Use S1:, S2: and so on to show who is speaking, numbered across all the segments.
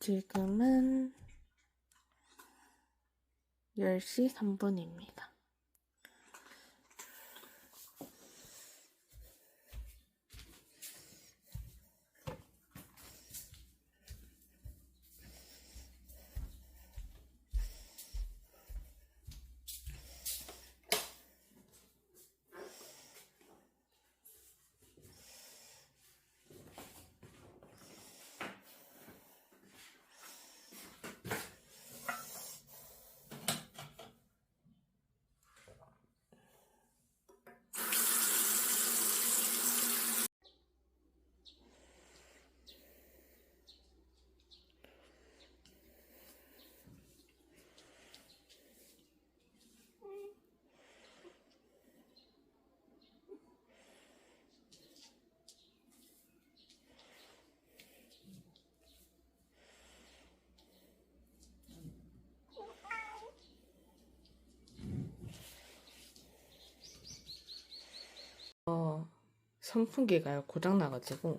S1: 지금은 10시 3분입니다. 어, 선풍기가요 고장 나가지고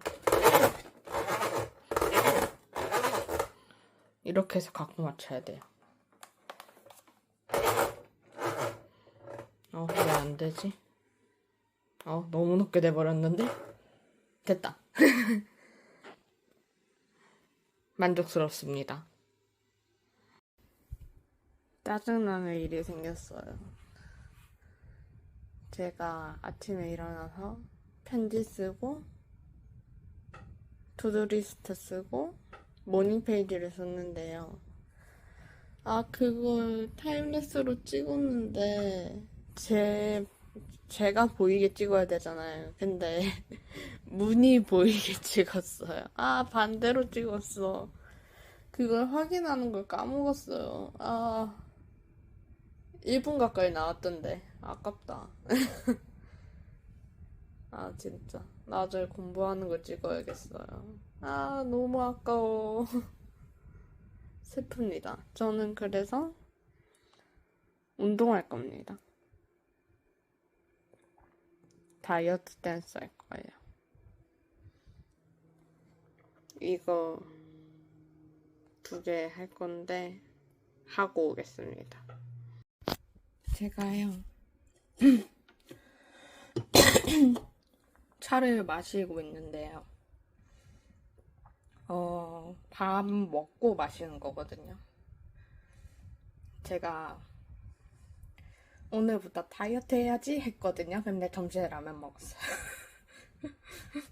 S1: 이렇게 해서 갖고 맞춰야 돼요. 어, 왜 안 되지? 어, 너무 높게 돼버렸는데? 됐다. 만족스럽습니다. 짜증나는 일이 생겼어요. 제가 아침에 일어나서 편지 쓰고 투두리스트 쓰고 모닝 페이지를 썼는데요. 아 그걸 타임레스로 찍었는데 제 제가 보이게 찍어야 되잖아요. 근데 문이 보이게 찍었어요. 아 반대로 찍었어. 그걸 확인하는 걸 까먹었어요. 아 1분 가까이 나왔던데 아깝다. 아 진짜 나중에 공부하는 걸 찍어야겠어요. 아 너무 아까워. 슬픕니다. 저는 그래서 운동할 겁니다. 다이어트 댄스 할 거예요. 이거 두 개 할 건데 하고 오겠습니다. 제가요. 차를 마시고 있는데요. 어, 밥 먹고 마시는 거거든요. 제가 오늘부터 다이어트 해야지 했거든요. 근데 점심에 라면 먹었어요.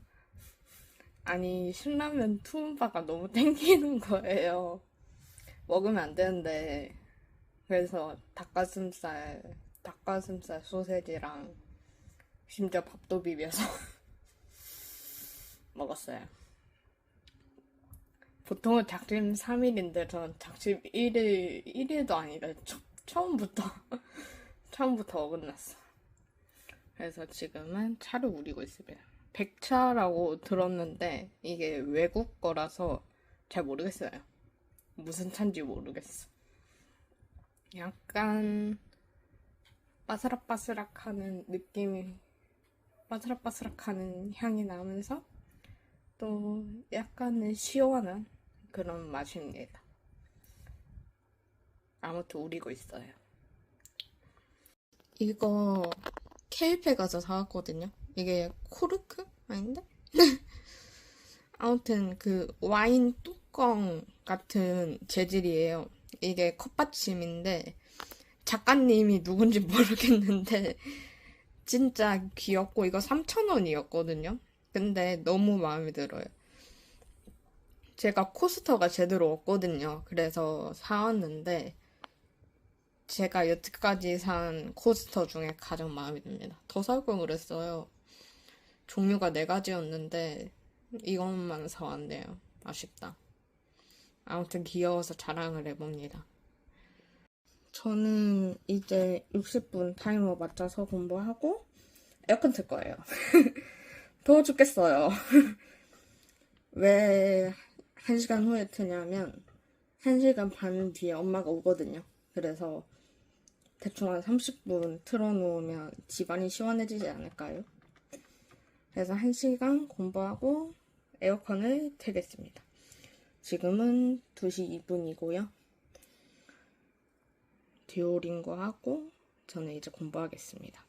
S1: 아니, 신라면 투움바가 너무 땡기는 거예요. 먹으면 안 되는데. 그래서 닭가슴살, 닭가슴살 소세지랑 심지어 밥도 비벼서 먹었어요. 보통은 작심 3일인데 저는 작심 1일, 1일도 아니다. 처, 처음부터, 처음부터 어긋났어. 그래서 지금은 차를 우리고 있습니다. 백차라고 들었는데 이게 외국 거라서 잘 모르겠어요. 무슨 차인지 모르겠어. 약간 바스락바스락하는 느낌이 바스락바스락하는 향이 나면서 또 약간은 시원한 그런 맛입니다. 아무튼 우리고 있어요. 이거 케이페 가서 사왔거든요. 이게 코르크? 아닌데? 아무튼 그 와인 뚜껑 같은 재질이에요. 이게 컵받침인데 작가님이 누군지 모르겠는데 진짜 귀엽고 이거 3,000원이었거든요. 근데 너무 마음에 들어요. 제가 코스터가 제대로 없거든요. 그래서 사왔는데 제가 여태까지 산 코스터 중에 가장 마음에 듭니다. 더 살 걸 그랬어요. 종류가 네 가지였는데 이것만 사왔네요. 아쉽다. 아무튼 귀여워서 자랑을 해봅니다. 저는 이제 60분 타이머 맞춰서 공부하고 에어컨 틀 거예요. 더워 죽겠어요. 왜 1시간 후에 트냐면 1시간 반 뒤에 엄마가 오거든요. 그래서 대충 한 30분 틀어놓으면 집안이 시원해지지 않을까요? 그래서 1시간 공부하고 에어컨을 틀겠습니다. 지금은 2시 2분이고요. 듀오링고 하고 저는 이제 공부하겠습니다.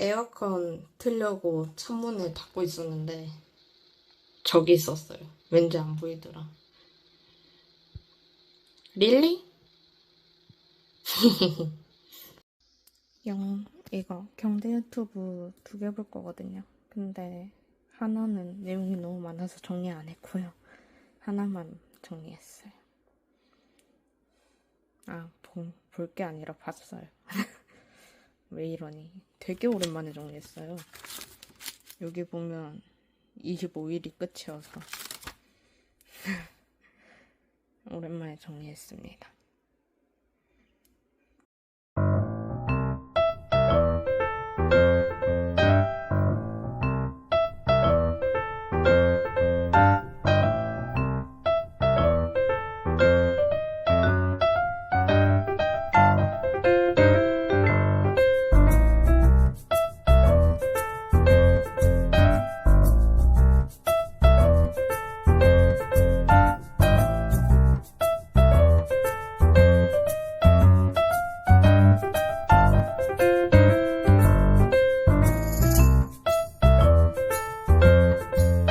S1: 에어컨 틀려고 창문을 닫고 있었는데 저기 있었어요. 왠지 안 보이더라. 릴리? 영 이거 경제 유튜브 두 개 볼 거거든요. 근데 하나는 내용이 너무 많아서 정리 안 했고요. 하나만 정리했어요. 아, 볼 게 아니라 봤어요. 왜 이러니? 되게 오랜만에 정리했어요. 여기 보면 25일이 끝이어서 오랜만에 정리했습니다.